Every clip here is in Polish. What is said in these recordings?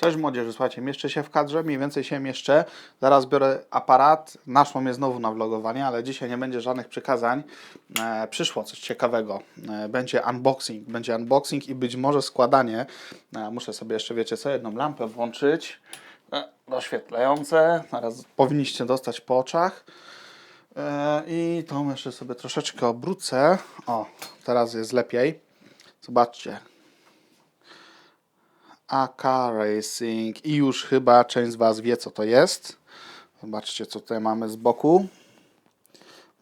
Cześć młodzieży, słuchajcie, mieszczę się w kadrze, mniej więcej się mieszczę. Zaraz biorę aparat, naszło mnie znowu na vlogowanie, ale dzisiaj nie będzie żadnych przykazań. E, przyszło coś ciekawego. E, będzie unboxing, będzie unboxing i być może składanie. E, muszę sobie jeszcze, wiecie co, jedną lampę włączyć. E, doświetlające, zaraz powinniście dostać po oczach. E, I tą jeszcze sobie troszeczkę obrócę. O, teraz jest lepiej. Zobaczcie, AK Racing i już chyba część z Was wie co to jest. Zobaczcie co tutaj mamy z boku.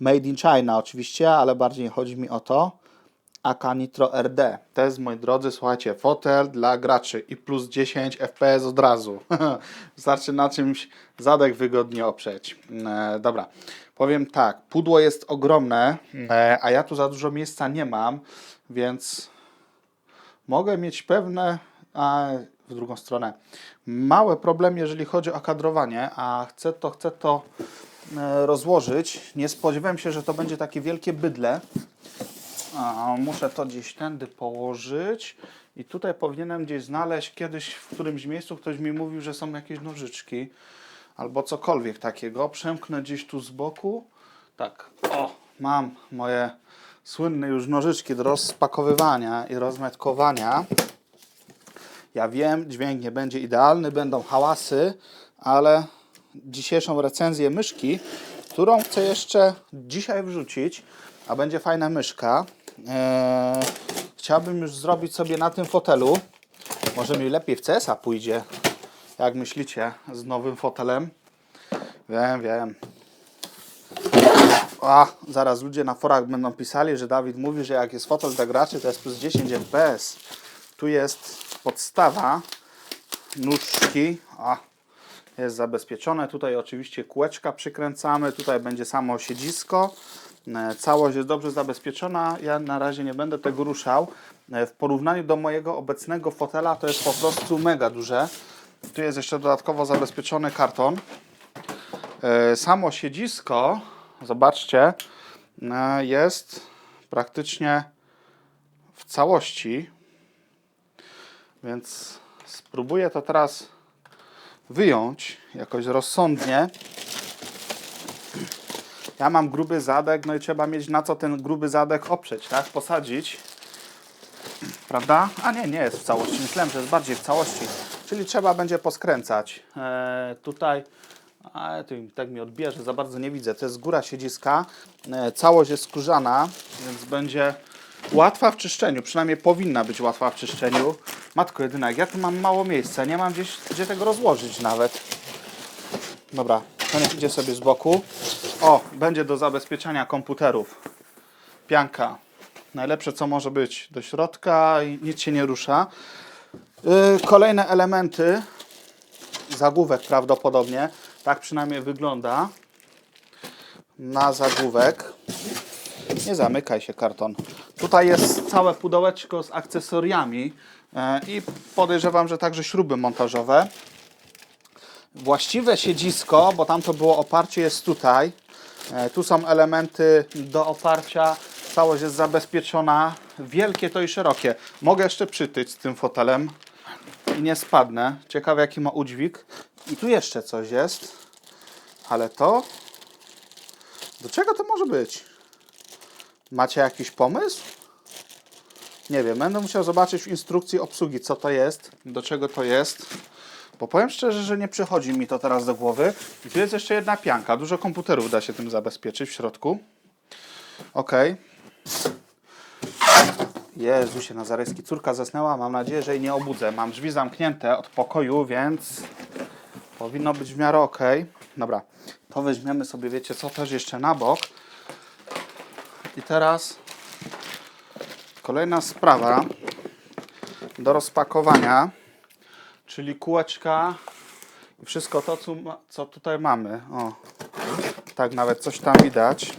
Made in China oczywiście, ale bardziej chodzi mi o to. AK Nitro RD. To jest, moi drodzy, słuchajcie, fotel dla graczy i plus 10 FPS od razu. Wystarczy na czymś zadek wygodnie oprzeć. E, dobra, powiem tak, pudło jest ogromne, e, a ja tu za dużo miejsca nie mam, więc mogę mieć pewne, a w drugą stronę, małe problemy, jeżeli chodzi o kadrowanie, a chcę to, chcę to e, rozłożyć. Nie spodziewałem się, że to będzie takie wielkie bydle. A, muszę to gdzieś tędy położyć i tutaj powinienem gdzieś znaleźć kiedyś w którymś miejscu ktoś mi mówił, że są jakieś nożyczki albo cokolwiek takiego. Przemknę gdzieś tu z boku. Tak, o, mam moje słynne już nożyczki do rozpakowywania i rozmetkowania. Ja wiem, dźwięk nie będzie idealny, będą hałasy, ale dzisiejszą recenzję myszki, którą chcę jeszcze dzisiaj wrzucić, a będzie fajna myszka. Eee, chciałbym już zrobić sobie na tym fotelu. Może mi lepiej w CS-a pójdzie, jak myślicie, z nowym fotelem. Wiem, wiem. A, zaraz ludzie na forach będą pisali, że Dawid mówi, że jak jest fotel dla graczy, to jest plus 10 FPS. Tu jest podstawa, nóżki, jest zabezpieczone. Tutaj oczywiście kółeczka przykręcamy, tutaj będzie samo siedzisko. E, Całość jest dobrze zabezpieczona. Ja na razie nie będę tego ruszał. E, W porównaniu do mojego obecnego fotela to jest po prostu mega duże. Tu jest jeszcze dodatkowo zabezpieczony karton. E, Samo siedzisko, zobaczcie, jest praktycznie w całości. Więc spróbuję to teraz wyjąć jakoś rozsądnie. Ja mam gruby zadek, no i trzeba mieć na co ten gruby zadek oprzeć, tak? Posadzić. Prawda? A nie, nie jest w całości. Myślałem, że jest bardziej w całości. Czyli trzeba będzie poskręcać. E, tutaj, a tu im- tak mi odbierze, za bardzo nie widzę. To jest góra siedziska. E, całość jest skórzana, więc będzie łatwa w czyszczeniu. Przynajmniej powinna być łatwa w czyszczeniu. Matko jedyna, jak ja tu mam mało miejsca. Nie mam gdzieś, gdzie tego rozłożyć nawet. Dobra, to niech idzie sobie z boku. O, będzie do zabezpieczania komputerów. Pianka. Najlepsze co może być. Do środka i nic się nie rusza. Yy, kolejne elementy. Zagłówek prawdopodobnie. Tak przynajmniej wygląda. Na zagłówek. Nie zamykaj się karton. Tutaj jest całe pudełeczko z akcesoriami e, i podejrzewam, że także śruby montażowe. Właściwe siedzisko, bo tam to było oparcie, jest tutaj. E, Tu są elementy do oparcia. Całość jest zabezpieczona. Wielkie to i szerokie. Mogę jeszcze przytyć z tym fotelem i nie spadnę. Ciekawe jaki ma udźwig. I tu jeszcze coś jest. Ale to... Do czego to może być? Macie jakiś pomysł? Nie wiem, będę musiał zobaczyć w instrukcji obsługi, co to jest, do czego to jest. Bo powiem szczerze, że nie przychodzi mi to teraz do głowy. I tu jest jeszcze jedna pianka. Dużo komputerów da się tym zabezpieczyć w środku. Ok. Jezusie Nazarejski, córka zasnęła. Mam nadzieję, że jej nie obudzę. Mam drzwi zamknięte od pokoju, więc powinno być w miarę ok. Dobra, to weźmiemy sobie, wiecie co, też jeszcze na bok. I teraz kolejna sprawa do rozpakowania, czyli kółeczka i wszystko to, co, co tutaj mamy. O, tak nawet coś tam widać.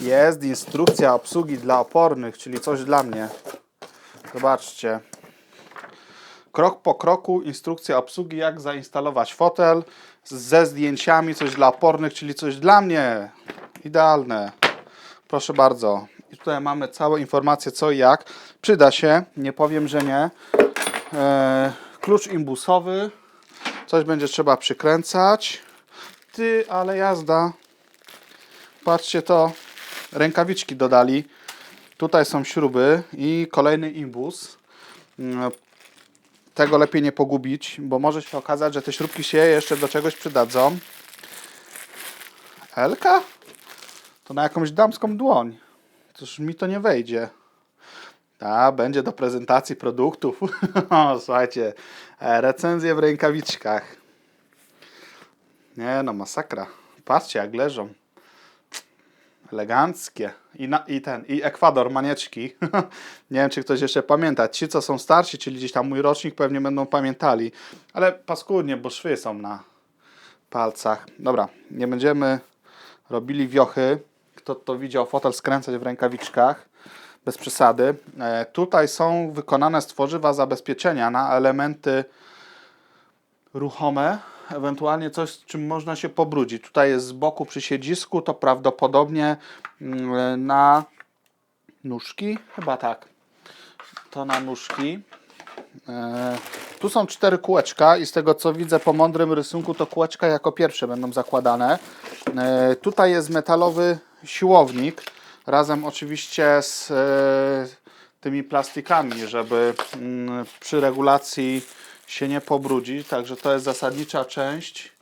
Jest instrukcja obsługi dla opornych, czyli coś dla mnie. Zobaczcie. Krok po kroku instrukcja obsługi, jak zainstalować fotel ze zdjęciami, coś dla opornych, czyli coś dla mnie. Idealne. Proszę bardzo. I tutaj mamy całe informacje co i jak. Przyda się, nie powiem, że nie. E, Klucz imbusowy. Coś będzie trzeba przykręcać. Ty, ale jazda. Patrzcie to. Rękawiczki dodali. Tutaj są śruby i kolejny imbus. Mm, Tego lepiej nie pogubić, bo może się okazać, że te śrubki się jeszcze do czegoś przydadzą. Elka? To na jakąś damską dłoń. Cóż mi to nie wejdzie. A, będzie do prezentacji produktów. Słuchajcie, e, recenzje w rękawiczkach. Nie no, masakra. Patrzcie jak leżą. Eleganckie. I, na, I ten, i Ekwador, manieczki. nie wiem, czy ktoś jeszcze pamięta. Ci, co są starsi, czyli gdzieś tam mój rocznik, pewnie będą pamiętali. Ale paskudnie, bo szwy są na palcach. Dobra, nie będziemy robili wiochy. Kto to widział, fotel skręcać w rękawiczkach. Bez przesady. E, tutaj są wykonane z tworzywa zabezpieczenia na elementy ruchome, ewentualnie coś, z czym można się pobrudzić. Tutaj jest z boku przy siedzisku, to prawdopodobnie mm, na nóżki, chyba tak. To na nóżki. E, Tu są cztery kółeczka i z tego co widzę po mądrym rysunku, to kółeczka jako pierwsze będą zakładane. E, Tutaj jest metalowy siłownik, razem oczywiście z e, tymi plastikami, żeby mm, przy regulacji się nie pobrudzi. Także to jest zasadnicza część.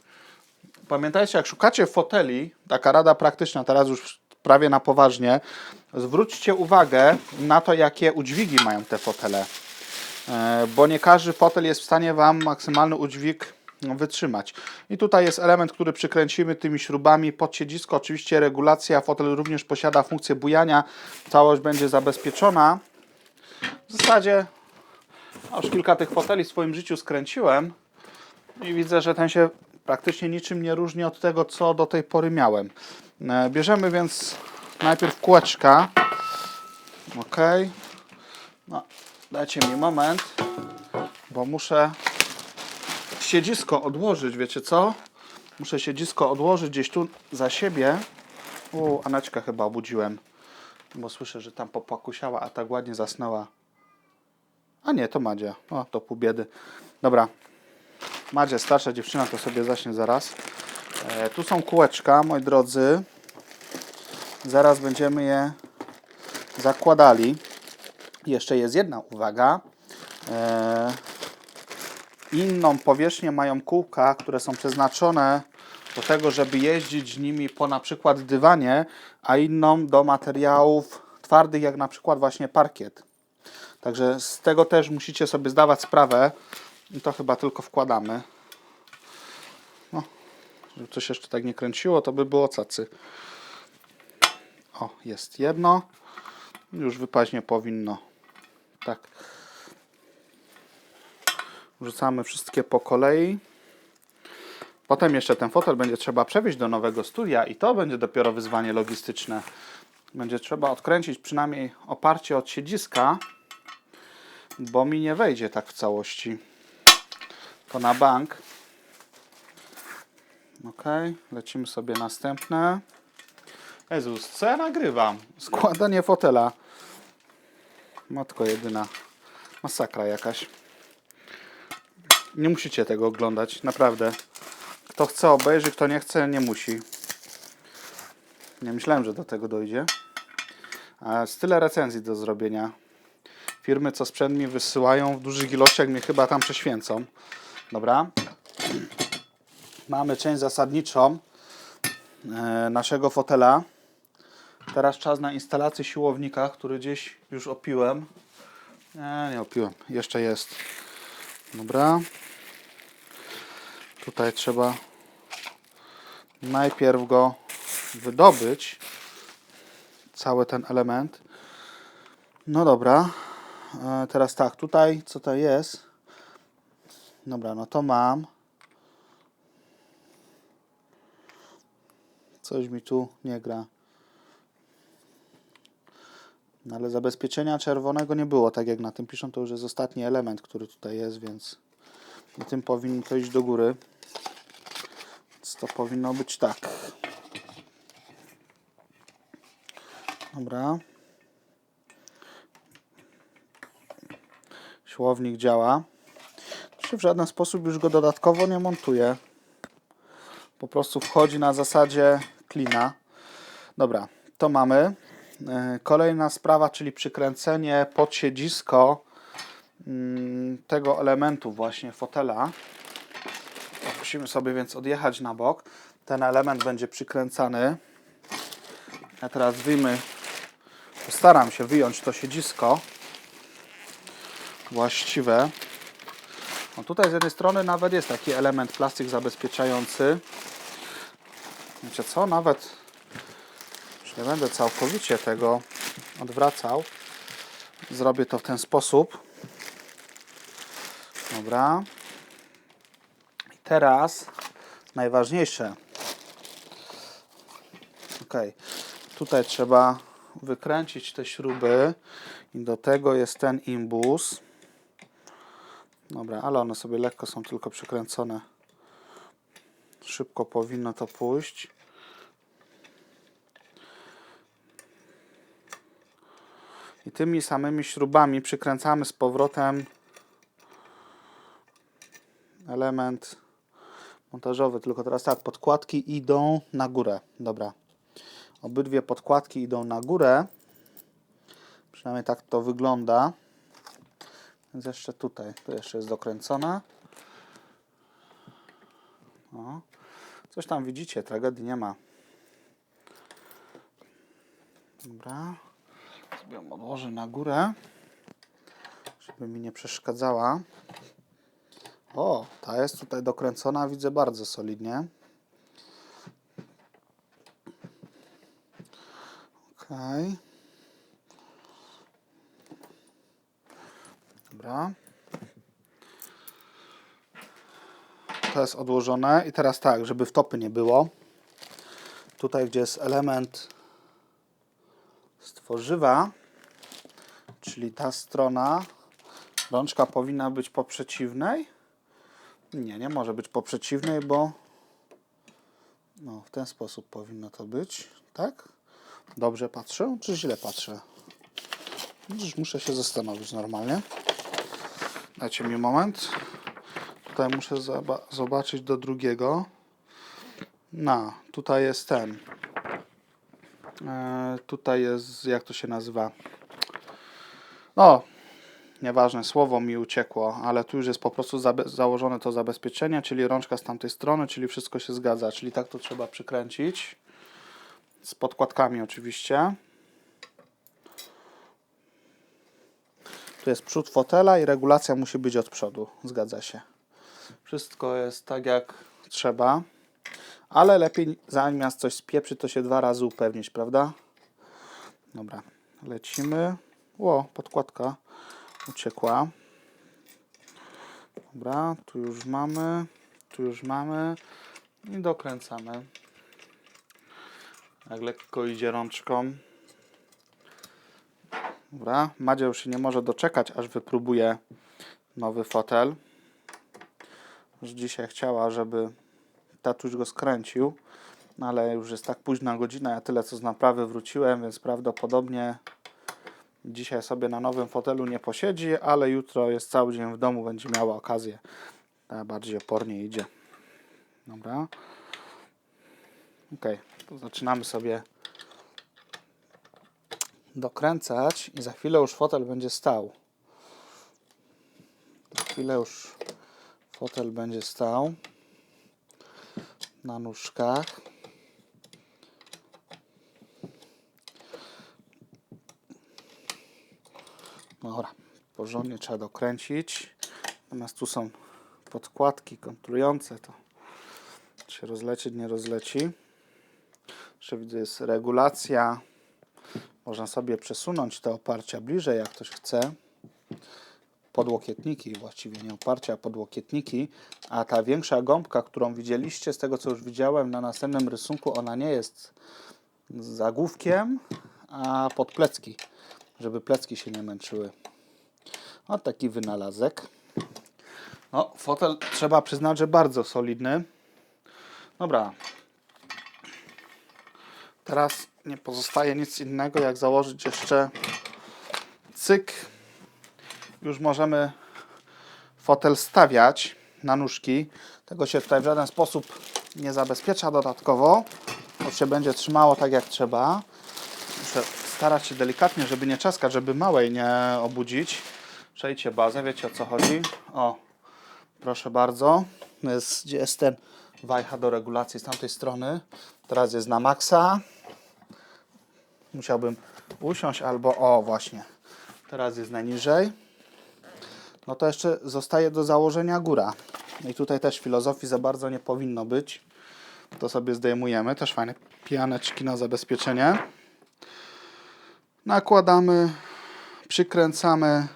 Pamiętajcie, jak szukacie foteli, taka rada praktyczna, teraz już prawie na poważnie, zwróćcie uwagę na to, jakie udźwigi mają te fotele. E, bo nie każdy fotel jest w stanie Wam maksymalny udźwig wytrzymać. I tutaj jest element, który przykręcimy tymi śrubami pod siedzisko. Oczywiście regulacja, fotel również posiada funkcję bujania. Całość będzie zabezpieczona. W zasadzie już kilka tych foteli w swoim życiu skręciłem i widzę, że ten się praktycznie niczym nie różni od tego, co do tej pory miałem. E, Bierzemy więc najpierw kółeczka. Ok. No, dajcie mi moment, bo muszę siedzisko odłożyć, wiecie co? Muszę siedzisko odłożyć gdzieś tu za siebie. U, Aneczkę chyba obudziłem, bo słyszę, że tam popłakusiała, a tak ładnie zasnęła. A nie, to Madzia. O, to pół biedy. Dobra. Madzia, starsza dziewczyna, to sobie zaśnie zaraz. E, tu są kółeczka, moi drodzy. Zaraz będziemy je zakładali. Jeszcze jest jedna uwaga. E, inną powierzchnię mają kółka, które są przeznaczone do tego, żeby jeździć nimi po na przykład dywanie, a inną do materiałów twardych, jak na przykład właśnie parkiet. Także z tego też musicie sobie zdawać sprawę. I to chyba tylko wkładamy. No, żeby coś jeszcze tak nie kręciło, to by było cacy. O, jest jedno. Już wypaść nie powinno. Tak. Wrzucamy wszystkie po kolei. Potem jeszcze ten fotel będzie trzeba przewieźć do nowego studia i to będzie dopiero wyzwanie logistyczne. Będzie trzeba odkręcić przynajmniej oparcie od siedziska, bo mi nie wejdzie tak w całości. To na bank. Ok, lecimy sobie następne. Jezus, co ja nagrywam? Składanie fotela. Matko jedyna. Masakra jakaś. Nie musicie tego oglądać, naprawdę. Kto chce obejrzy, kto nie chce, nie musi. Nie myślałem, że do tego dojdzie. A jest tyle recenzji do zrobienia. Firmy, co sprzęt mi wysyłają w dużych ilościach, mnie chyba tam prześwięcą. Dobra. Mamy część zasadniczą e, naszego fotela. Teraz czas na instalację siłownika, który gdzieś już opiłem. Nie, nie opiłem. Jeszcze jest. Dobra. Tutaj trzeba najpierw go wydobyć. Cały ten element. No dobra. E, Teraz tak, tutaj co to jest? Dobra, no to mam. Coś mi tu nie gra. No ale zabezpieczenia czerwonego nie było, tak jak na tym piszą, to już jest ostatni element, który tutaj jest, więc i tym powinno to iść do góry. Więc to powinno być tak. Dobra. Siłownik działa. się w żaden sposób już go dodatkowo nie montuje. Po prostu wchodzi na zasadzie klina. Dobra, to mamy. E, Kolejna sprawa, czyli przykręcenie pod siedzisko mm, tego elementu właśnie fotela. Musimy sobie więc odjechać na bok. Ten element będzie przykręcany. Ja teraz wyjmę, postaram się wyjąć to siedzisko właściwe. No tutaj z jednej strony nawet jest taki element plastik zabezpieczający. Wiecie co, nawet nie będę całkowicie tego odwracał. Zrobię to w ten sposób. Dobra. I teraz najważniejsze. Ok. Tutaj trzeba wykręcić te śruby i do tego jest ten imbus. Dobra, ale one sobie lekko są tylko przykręcone. Szybko powinno to pójść. I tymi samymi śrubami przykręcamy z powrotem element montażowy. Tylko teraz tak, podkładki idą na górę. Dobra. Obydwie podkładki idą na górę. Przynajmniej tak to wygląda. Więc jeszcze tutaj, to jeszcze jest dokręcone. O. Coś tam widzicie, tragedii nie ma. Dobra. Ją odłożę na górę, żeby mi nie przeszkadzała. O, ta jest tutaj dokręcona, widzę bardzo solidnie. Okej. Dobra. To jest odłożone i teraz tak, żeby wtopy nie było. Tutaj, gdzie jest element stworzywa, czyli ta strona, rączka powinna być po przeciwnej. Nie, nie może być po przeciwnej, bo no, w ten sposób powinno to być, tak? Dobrze patrzę, czy źle patrzę? Już muszę się zastanowić normalnie. Dajcie mi moment. Tutaj muszę zoba- zobaczyć do drugiego. No, tutaj jest ten. E, tutaj jest, jak to się nazywa? No, nieważne, słowo mi uciekło, ale tu już jest po prostu założone to zabezpieczenie, czyli rączka z tamtej strony, czyli wszystko się zgadza, czyli tak to trzeba przykręcić. Z podkładkami oczywiście. Tu jest przód fotela i regulacja musi być od przodu. Zgadza się. Wszystko jest tak jak trzeba. Ale lepiej zamiast coś spieprzyć, to się dwa razy upewnić, prawda? Dobra, lecimy. Ło, podkładka uciekła. Dobra, tu już mamy. Tu już mamy. I dokręcamy. Jak lekko idzie rączką. Dobra, Madzia już się nie może doczekać, aż wypróbuje nowy fotel. Już dzisiaj chciała, żeby tatuś go skręcił, ale już jest tak późna godzina, ja tyle co z naprawy wróciłem, więc prawdopodobnie dzisiaj sobie na nowym fotelu nie posiedzi, ale jutro jest cały dzień w domu, będzie miała okazję. Tak bardziej opornie idzie. Dobra. Ok, zaczynamy sobie dokręcać i za chwilę już fotel będzie stał. Za chwilę już fotel będzie stał na nóżkach. Dobra, porządnie trzeba dokręcić. Natomiast tu są podkładki kontrujące, to się rozleci, nie rozleci. Jeszcze widzę, jest regulacja. Można sobie przesunąć te oparcia bliżej, jak ktoś chce. Podłokietniki, właściwie nie oparcia, a podłokietniki. A ta większa gąbka, którą widzieliście, z tego co już widziałem na następnym rysunku, ona nie jest zagłówkiem, a pod plecki, żeby plecki się nie męczyły. O, taki wynalazek. No, fotel trzeba przyznać, że bardzo solidny. Dobra. Teraz nie pozostaje nic innego, jak założyć jeszcze cyk. Już możemy fotel stawiać na nóżki. Tego się tutaj w żaden sposób nie zabezpiecza dodatkowo. To się będzie trzymało tak jak trzeba. Muszę starać się delikatnie, żeby nie czaskać, żeby małej nie obudzić. Przejdźcie bazę, wiecie o co chodzi. O, proszę bardzo. Jest, gdzie jest ten wajcha do regulacji z tamtej strony. Teraz jest na maksa. Musiałbym usiąść albo o właśnie. Teraz jest najniżej. No to jeszcze zostaje do założenia góra. I tutaj też filozofii za bardzo nie powinno być. To sobie zdejmujemy. Też fajne pianeczki na zabezpieczenie. Nakładamy, przykręcamy.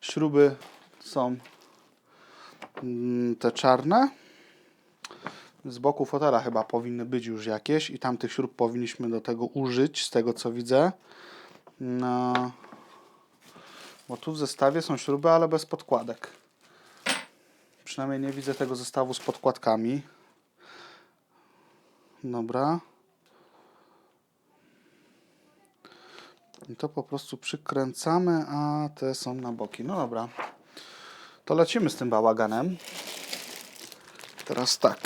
Śruby są mm, te czarne. Z boku fotela chyba powinny być już jakieś i tamtych śrub powinniśmy do tego użyć, z tego co widzę. No, bo tu w zestawie są śruby, ale bez podkładek. Przynajmniej nie widzę tego zestawu z podkładkami. Dobra. I to po prostu przykręcamy, a te są na boki. No dobra. To lecimy z tym bałaganem. Teraz tak.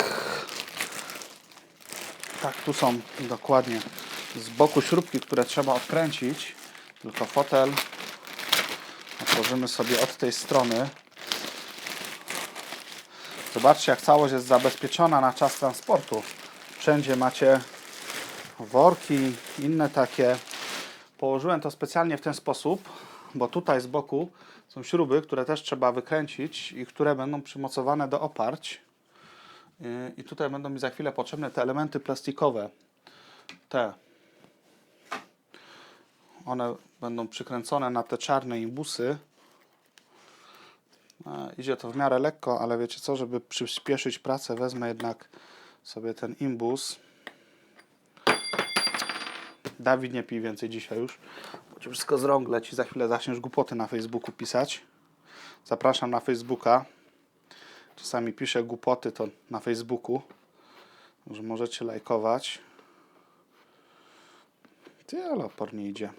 Tak, tu są dokładnie z boku śrubki, które trzeba odkręcić. Tylko fotel otworzymy sobie od tej strony. Zobaczcie, jak całość jest zabezpieczona na czas transportu. Wszędzie macie worki, inne takie. Położyłem to specjalnie w ten sposób, bo tutaj z boku są śruby, które też trzeba wykręcić i które będą przymocowane do oparć. I tutaj będą mi za chwilę potrzebne te elementy plastikowe. Te. One będą przykręcone na te czarne imbusy. E, Idzie to w miarę lekko, ale wiecie co, żeby przyspieszyć pracę, wezmę jednak sobie ten imbus. Dawid nie pij więcej dzisiaj już, bo ci wszystko z rąk leci. Za chwilę zaczniesz głupoty na Facebooku pisać. Zapraszam na Facebooka. Czasami piszę głupoty to na Facebooku. Że możecie lajkować. Ty, ale opornie idzie.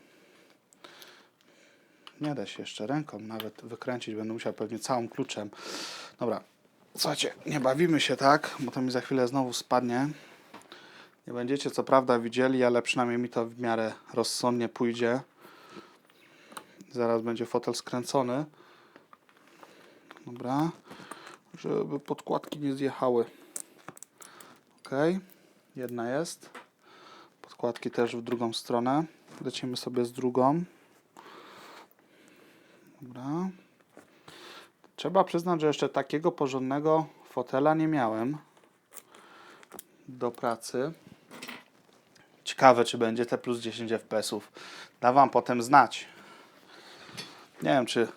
Nie da się jeszcze ręką nawet wykręcić. Będę musiał pewnie całym kluczem. Dobra. Słuchajcie, nie bawimy się tak, bo to mi za chwilę znowu spadnie. Nie będziecie co prawda widzieli, ale przynajmniej mi to w miarę rozsądnie pójdzie. Zaraz będzie fotel skręcony. Dobra. Żeby podkładki nie zjechały. Ok. Jedna jest. Podkładki też w drugą stronę. Lecimy sobie z drugą. Dobra. Trzeba przyznać, że jeszcze takiego porządnego fotela nie miałem do pracy. Ciekawe, czy będzie te plus 10 FPS-ów. Da Wam potem znać. Nie wiem, czy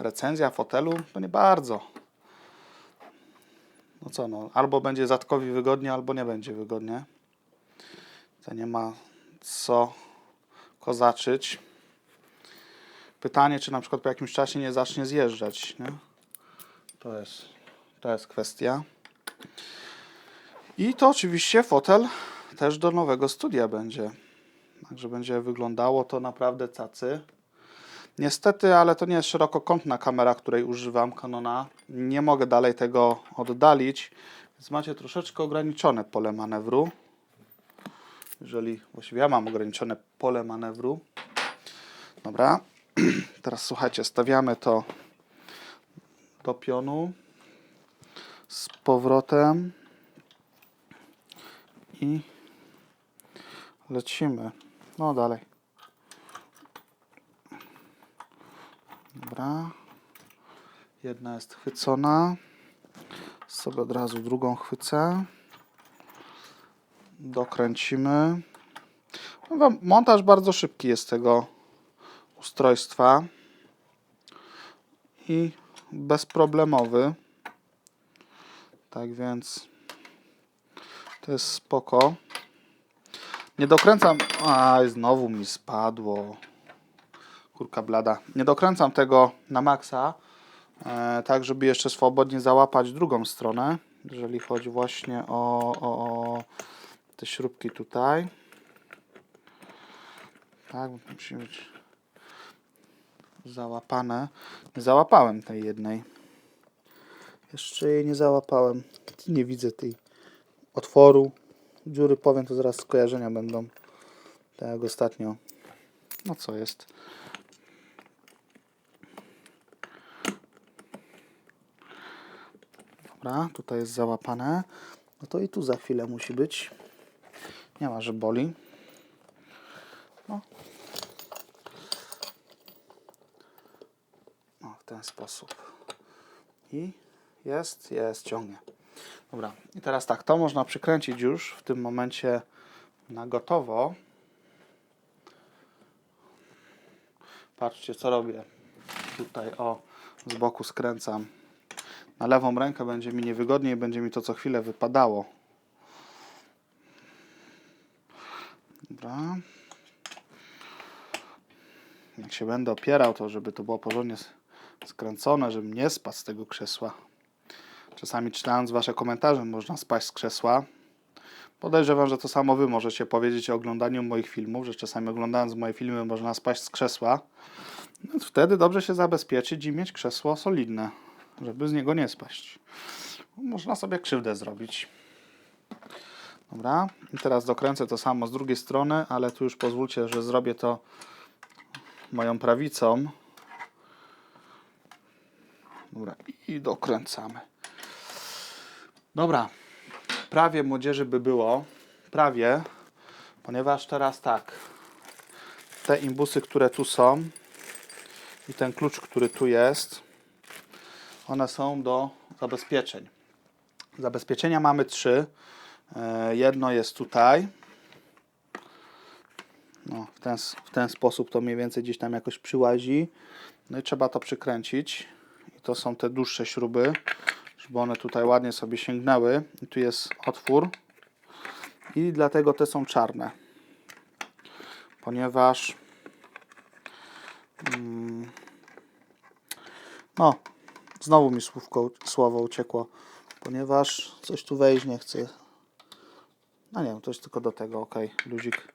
recenzja fotelu? To nie bardzo. No co, no, albo będzie Zatkowi wygodnie, albo nie będzie wygodnie. To nie ma co kozaczyć. Pytanie, czy na przykład po jakimś czasie nie zacznie zjeżdżać, nie? To jest, to jest kwestia. I to oczywiście fotel też do nowego studia będzie. Także będzie wyglądało to naprawdę cacy. Niestety, ale to nie jest szerokokątna kamera, której używam Canona. Nie mogę dalej tego oddalić, więc macie troszeczkę ograniczone pole manewru. Jeżeli właściwie ja mam ograniczone pole manewru. Dobra. Teraz słuchajcie, stawiamy to do pionu z powrotem i lecimy. No dalej. Dobra. Jedna jest chwycona. Sobie od razu drugą chwycę. Dokręcimy. No, Montaż bardzo szybki jest tego ustrojstwa i bezproblemowy. Tak więc to jest spoko. Nie dokręcam. Aj, znowu mi spadło. Kurka blada. Nie dokręcam tego na maksa, e, tak żeby jeszcze swobodnie załapać drugą stronę, jeżeli chodzi właśnie o, o, o te śrubki tutaj. Tak, musi być załapane. Nie załapałem tej jednej. Jeszcze jej nie załapałem. Nie widzę tej otworu. Dziury powiem, to zaraz skojarzenia będą. Tak jak ostatnio. No co jest? Dobra, tutaj jest załapane. No to i tu za chwilę musi być. Nie ma, że boli. No. O, w ten sposób. I jest, jest, ciągnie. Dobra, i teraz tak, to można przykręcić już w tym momencie na gotowo. Patrzcie, co robię. Tutaj, o, z boku skręcam. Na lewą rękę będzie mi niewygodniej, będzie mi to co chwilę wypadało. Dobra. Jak się będę opierał, to żeby to było porządnie skręcone, żebym nie spadł z tego krzesła. Czasami czytając Wasze komentarze można spaść z krzesła. Podejrzewam, że to samo Wy możecie powiedzieć o oglądaniu moich filmów, że czasami oglądając moje filmy można spaść z krzesła. Więc wtedy dobrze się zabezpieczyć i mieć krzesło solidne, żeby z niego nie spaść. Można sobie krzywdę zrobić. Dobra, i teraz dokręcę to samo z drugiej strony, ale tu już pozwólcie, że zrobię to moją prawicą. Dobra, i dokręcamy. Dobra, prawie młodzieży by było, prawie, ponieważ teraz tak, te imbusy, które tu są i ten klucz, który tu jest, one są do zabezpieczeń. Zabezpieczenia mamy trzy. E, Jedno jest tutaj. No, w, ten, w ten sposób to mniej więcej gdzieś tam jakoś przyłazi. No i trzeba to przykręcić. To są te dłuższe śruby, żeby one tutaj ładnie sobie sięgnęły. I tu jest otwór. I dlatego te są czarne. Ponieważ mm, no, znowu mi słówko, słowo uciekło. Ponieważ coś tu wejść nie chce. No nie to jest tylko do tego, ok, luzik.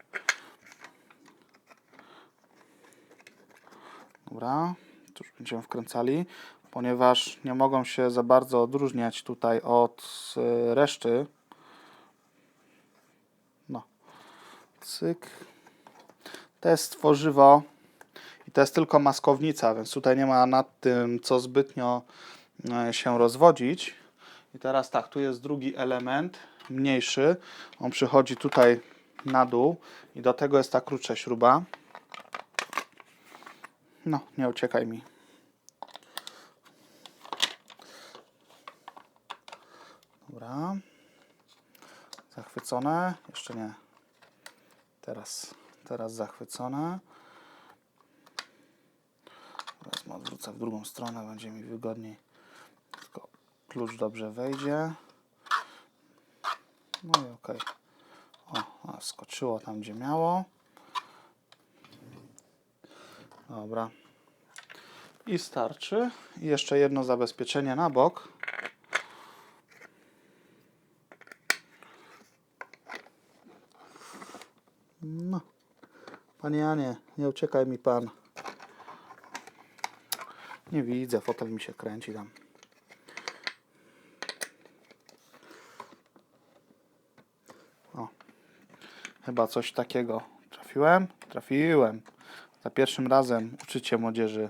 Dobra, tu już będziemy wkręcali, ponieważ nie mogą się za bardzo odróżniać tutaj od y, reszty. No, cyk. To jest tworzywo i to jest tylko maskownica, więc tutaj nie ma nad tym co zbytnio e, się rozwodzić. I teraz tak, tu jest drugi element, mniejszy. On przychodzi tutaj na dół i do tego jest ta krótsza śruba. No, nie uciekaj mi. Dobra. Zachwycone. Jeszcze nie. Teraz, teraz zachwycone. Teraz odwrócę w drugą stronę, będzie mi wygodniej. Tylko klucz dobrze wejdzie. No i ok. O, a skoczyło tam, gdzie miało. Dobra. I starczy. I jeszcze jedno zabezpieczenie na bok. Panie Janie, nie uciekaj mi pan. Nie widzę, fotel mi się kręci tam. O. Chyba coś takiego. Trafiłem? Trafiłem. Za pierwszym razem uczycie młodzieży,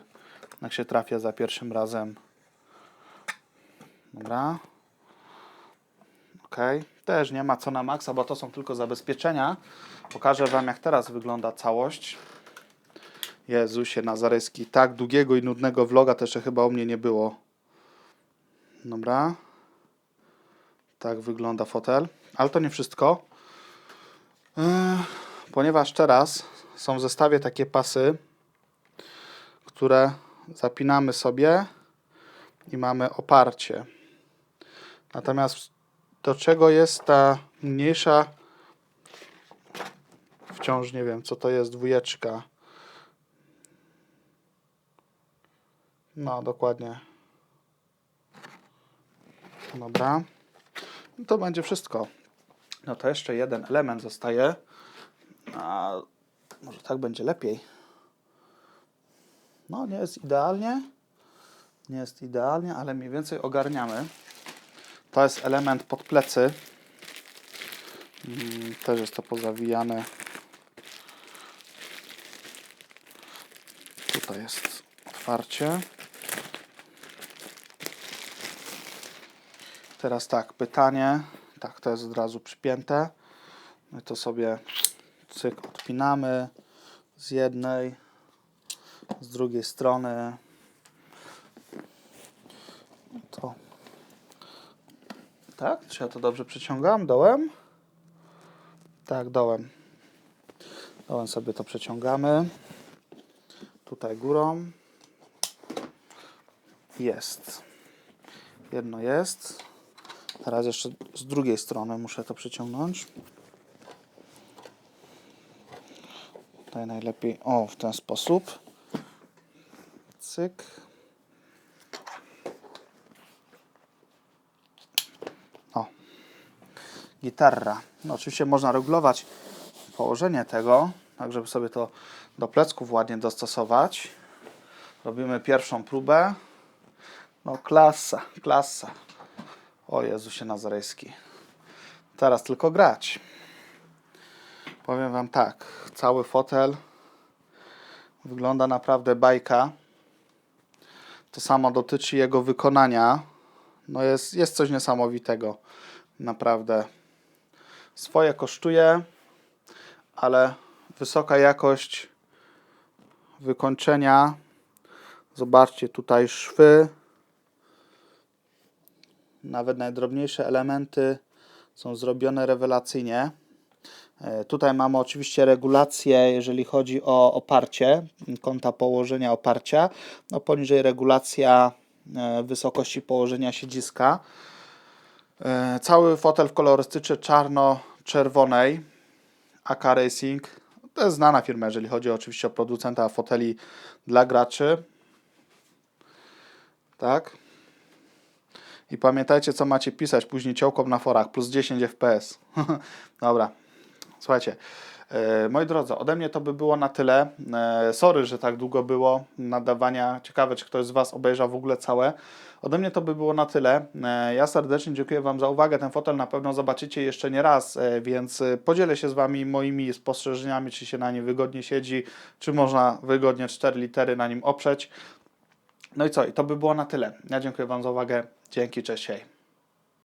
jak się trafia za pierwszym razem. Dobra. Ok. Też nie ma co na maksa, bo to są tylko zabezpieczenia. Pokażę Wam, jak teraz wygląda całość. Jezusie Nazaryski. Tak długiego i nudnego vloga też chyba u mnie nie było. Dobra. Tak wygląda fotel. Ale to nie wszystko. Yy, ponieważ teraz są w zestawie takie pasy, które zapinamy sobie i mamy oparcie. Natomiast do czego jest ta mniejsza, wciąż nie wiem co to jest, dwójeczka. No, dokładnie. Dobra. No to będzie wszystko. No to jeszcze jeden element zostaje. A może tak będzie lepiej. No, nie jest idealnie, Nie jest idealnie, ale mniej więcej ogarniamy. To jest element pod plecy. Mm, Też jest to pozawijane. Tutaj jest otwarcie. Teraz tak, pytanie. Tak, to jest od razu przypięte. My to sobie cyk odpinamy z jednej, z drugiej strony. Tak? Czy ja to dobrze przeciągam? Dołem? Tak, dołem. Dołem sobie to przeciągamy. Tutaj górą. Jest. Jedno jest. Teraz jeszcze z drugiej strony muszę to przeciągnąć. Tutaj najlepiej, o, w ten sposób. Cyk. Gitarra. No, oczywiście można regulować położenie tego, tak żeby sobie to do plecków ładnie dostosować. Robimy pierwszą próbę. No klasa, klasa. O Jezusie Nazarejski. Teraz tylko grać. Powiem Wam tak, cały fotel wygląda naprawdę bajka. To samo dotyczy jego wykonania. No jest, jest coś niesamowitego. Naprawdę. Swoje kosztuje, ale wysoka jakość wykończenia. Zobaczcie tutaj szwy. Nawet najdrobniejsze elementy są zrobione rewelacyjnie. E, Tutaj mamy oczywiście regulację, jeżeli chodzi o oparcie, kąta położenia oparcia. No poniżej regulacja e, wysokości położenia siedziska. E, Cały fotel w kolorystyce czarno-czerwonej. AK Racing. To jest znana firma, jeżeli chodzi oczywiście o producenta foteli dla graczy. Tak. I pamiętajcie, co macie pisać później ciołkom na forach. Plus 10 FPS. Dobra. Słuchajcie, moi drodzy, ode mnie to by było na tyle. E, sorry, że tak długo było nadawania. Ciekawe, czy ktoś z Was obejrzał w ogóle całe. Ode mnie to by było na tyle. E, ja serdecznie dziękuję Wam za uwagę. Ten fotel na pewno zobaczycie jeszcze nie raz, e, więc e, podzielę się z Wami moimi spostrzeżeniami, czy się na nim wygodnie siedzi, czy można wygodnie 4 litery na nim oprzeć. No i co? I to by było na tyle. Ja dziękuję Wam za uwagę. Dzięki, cześć, hej.